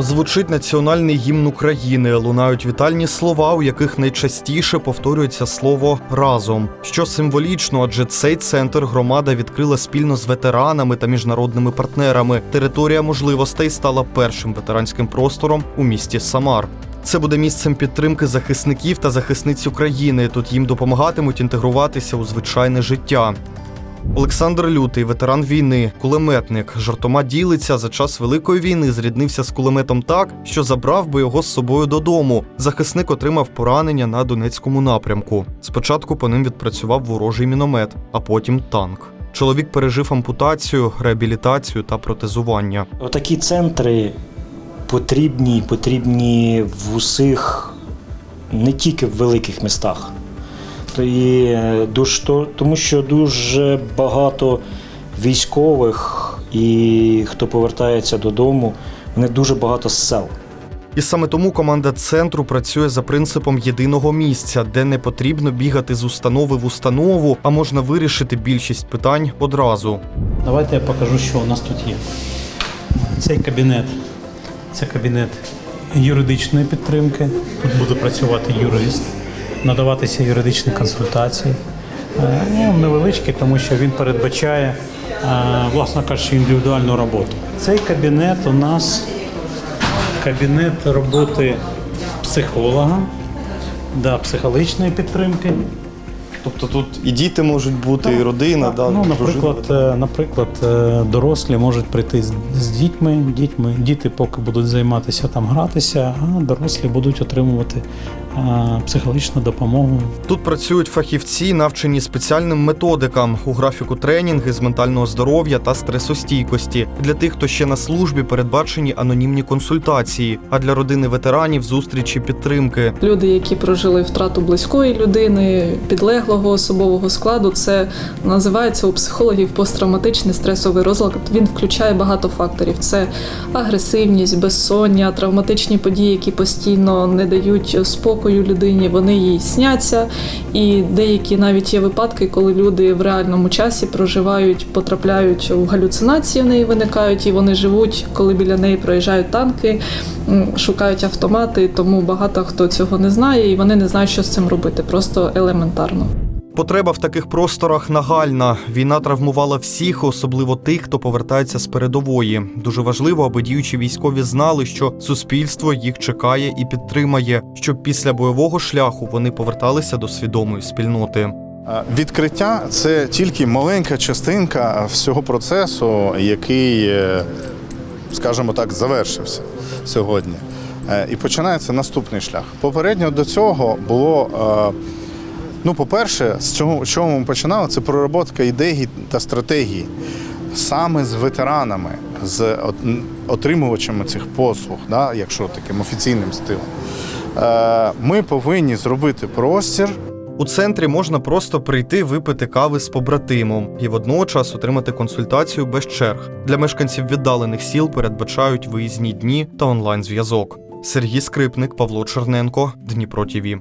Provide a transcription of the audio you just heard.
Звучить національний гімн України. Лунають вітальні слова, у яких найчастіше повторюється слово разом, що символічно, адже цей центр громада відкрила спільно з ветеранами та міжнародними партнерами. Територія можливостей стала першим ветеранським простором у місті Самар. Це буде місцем підтримки захисників та захисниць України. Тут їм допомагатимуть інтегруватися у звичайне життя. Олександр Лютий, ветеран війни, кулеметник, жартома ділиться за час великої війни. Зріднився з кулеметом так, що забрав би його з собою додому. Захисник отримав поранення на Донецькому напрямку. Спочатку по ним відпрацював ворожий міномет, а потім танк. Чоловік пережив ампутацію, реабілітацію та протезування. Отакі центри потрібні, потрібні в усіх, не тільки в великих містах. То і е, тому що дуже багато військових і хто повертається додому, вони дуже багато з сел. І саме тому команда центру працює за принципом єдиного місця, де не потрібно бігати з установи в установу, а можна вирішити більшість питань одразу. Давайте я покажу, що у нас тут є. Цей кабінет це кабінет юридичної підтримки. Тут буде працювати юрист, надаватися юридичні консультації. Е, Ну, невеличкий, тому що він передбачає, е, власне кажучи, індивідуальну роботу. Цей кабінет у нас кабінет роботи психолога, да, психологічної підтримки. Тобто тут і діти можуть бути, і родина, Так, ну, наприклад, е, наприклад, е, дорослі можуть прийти з, з дітьми, дітьми. Діти поки будуть займатися там гратися, а дорослі будуть отримувати е, психологічну допомогу. Тут працюють фахівці, навчені спеціальним методикам у графіку тренінги з ментального здоров'я та стресостійкості. Для тих, хто ще на службі, передбачені анонімні консультації, а для родини ветеранів зустрічі підтримки. Люди, які прожили втрату близької людини, підлеглого особового складу, це називається у психологів посттравматичний стресовий розлад. Він включає багато факторів: це агресивність, безсоння, травматичні події, які постійно не дають спокою людині. Вони їй сняться. І деякі навіть є випадки, коли люди в реальному часі проживають, потрапляють у галюцинації, в неї виникають, і вони живуть, коли біля неї проїжджають танки, шукають автомати. Тому багато хто цього не знає, і вони не знають, що з цим робити. Просто елементарно. Потреба в таких просторах нагальна. Війна травмувала всіх, особливо тих, хто повертається з передової. Дуже важливо, аби діючі військові знали, що суспільство їх чекає і підтримає, щоб після бойового шляху вони поверталися до свідомої спільноти. Е, Відкриття це тільки маленька частинка всього процесу, який, е, скажімо так, завершився сьогодні. Е, І починається наступний шлях. Попередньо до цього було. Ну, по-перше, з цього, з чого ми починали, це проработка ідей та стратегії саме з ветеранами, з отримувачами цих послуг, да, якщо таким офіційним стилем. Е, Ми повинні зробити простір, У центрі можна просто прийти випити кави з побратимом і водночас отримати консультацію без черг. Для мешканців віддалених сіл передбачають виїзні дні та онлайн-зв'язок. Сергій Скрипник, Павло Черненко, Дніпро ТІВІ.